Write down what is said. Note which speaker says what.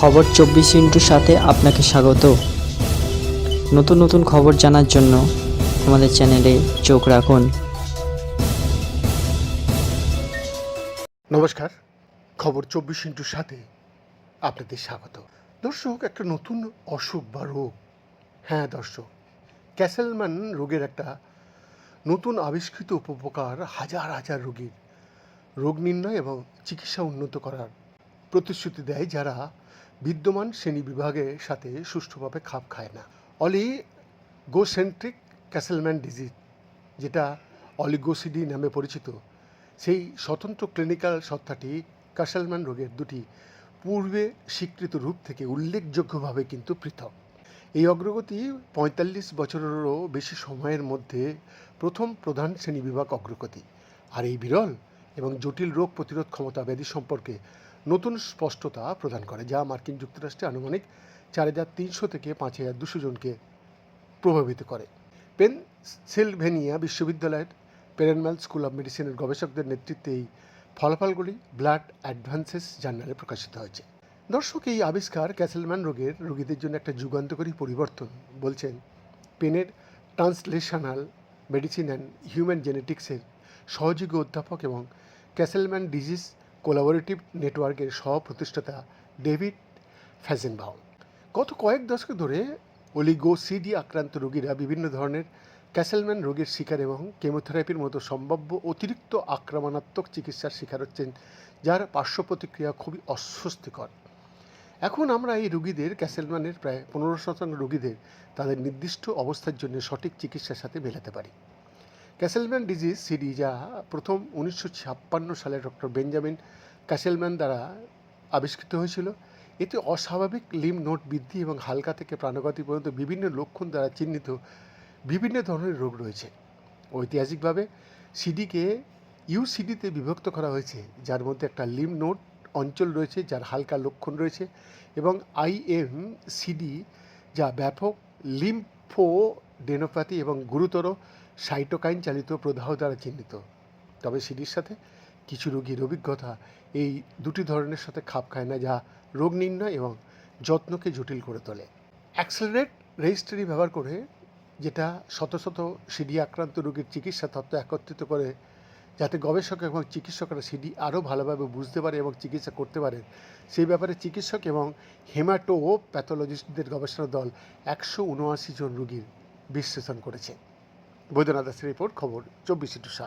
Speaker 1: খবর চব্বিশ ইন্টুর সাথে আপনাকে স্বাগত। নতুন নতুন খবর জানার জন্য আমাদের চ্যানেলে চোখ রাখুন।
Speaker 2: নমস্কার, খবর চব্বিশ ইন্টুর সাথে আপনাদের স্বাগত। দর্শক, একটা নতুন অসুখ বা রোগ। হ্যাঁ দর্শক, ক্যাসেলম্যান রোগের একটা নতুন আবিষ্কৃত উপকার হাজার হাজার রোগীর রোগ নির্ণয় এবং চিকিৎসা উন্নত করার প্রতিশ্রুতি দেয় যারা বিদ্যমান শ্রেণি বিভাগের সাথে সুষ্ঠুভাবে খাপ খায় না। অলি গোসেন্ট্রিক ক্যাসেলম্যান ডিজিজ, যেটা অলিগোসিডি নামে পরিচিত, সেই স্বতন্ত্র ক্লিনিক্যাল সত্তাটি ক্যাসেলম্যান রোগের দুটি পূর্বে স্বীকৃত রূপ থেকে উল্লেখযোগ্যভাবে কিন্তু পৃথক। এই অগ্রগতি পঁয়তাল্লিশ বছরেরও বেশি সময়ের মধ্যে প্রথম প্রধান শ্রেণীবিভাগ অগ্রগতি। আর এই বিরল এবং জটিল রোগ প্রতিরোধ ক্ষমতা ব্যাধি সম্পর্কে নতুন স্পষ্টতা প্রদান করে, যা মার্কিন যুক্তরাষ্ট্রে আনুমানিক চার হাজার তিনশো থেকে পাঁচ হাজার দুশো জনকে প্রভাবিত করে। পেনসিলভেনিয়া বিশ্ববিদ্যালয়ের পেরেনম্যাল স্কুল অব মেডিসিনের গবেষকদের নেতৃত্বে এই ফলাফলগুলি ব্লাড অ্যাডভান্সেস জার্নালে প্রকাশিত হয়েছে। দর্শক, এই আবিষ্কার ক্যাসেলম্যান রোগের রোগীদের জন্য একটা যুগান্তকারী পরিবর্তন, বলছেন পেনের ট্রান্সলেশনাল মেডিসিন অ্যান্ড হিউম্যান জেনেটিক্সের সহযোগী অধ্যাপক এবং ক্যাসেলম্যান ডিজিজ কোলাবোরেটিভ নেটওয়ার্কের সহ প্রতিষ্ঠাতা ডেভিড ফ্যাজেনবাউ গত কয়েক দশক ধরে অলিগোসিডি আক্রান্ত রোগীরা বিভিন্ন ধরনের ক্যাসেলম্যান রোগের শিকার এবং কেমোথেরাপির মতো সম্ভাব্য অতিরিক্ত আক্রমণাত্মক চিকিৎসার শিকার হচ্ছেন, যার পার্শ্ব প্রতিক্রিয়া খুবই অস্বস্তিকর। এখন আমরা এই রোগীদের, ক্যাসেলম্যানের প্রায় পনেরো শতাংশ রোগীদের তাদের নির্দিষ্ট অবস্থার জন্য সঠিক চিকিৎসার সাথে মেলাতে পারি। ক্যাসেলম্যান ডিজিজ সিডি, যা প্রথম উনিশশো ছাপ্পান্ন সালে ডক্টর বেঞ্জামিন ক্যাসেলম্যান দ্বারা আবিষ্কৃত হয়েছিল। এতে অস্বাভাবিক লিম নোট বৃদ্ধি এবং হালকা থেকে প্রাণঘাতী পর্যন্ত বিভিন্ন লক্ষণ দ্বারা চিহ্নিত বিভিন্ন ধরনের রোগ রয়েছে। ঐতিহাসিকভাবে সিডিকে ইউসিডিতে বিভক্ত করা হয়েছে, যার মধ্যে একটা লিম নোট অঞ্চল রয়েছে, যার হালকা লক্ষণ রয়েছে এবং আইএম সিডি যা ব্যাপক লিম্ফোডেনোপ্যাথি এবং গুরুতর সাইটোকাইন চালিত প্রদাহ দ্বারা চিহ্নিত। তবে সিডির সাথে কিছু রোগীর অভিজ্ঞতা এই দুটি ধরনের সাথে খাপ খায় না, যা রোগ নির্ণয় এবং যত্নকে জটিল করে তোলে। অ্যাক্সেলারেট রেজিস্ট্রি ব্যবহার করে, যেটা শত শত সিডি আক্রান্ত রোগীর চিকিৎসা তত্ত্ব একত্রিত করে, যাতে গবেষক এবং চিকিৎসকরা সিডি আরও ভালোভাবে বুঝতে পারে এবং চিকিৎসা করতে পারে। সেই ব্যাপারে চিকিৎসক এবং হেমাটো প্যাথোলজিস্টদের গবেষণা দল একশো উনআশি জন রোগীর বিশ্লেষণ করেছে বৈদ্যনাথ দাসের রিপোর্ট খবর চব্বিশ ইন্টু সাত।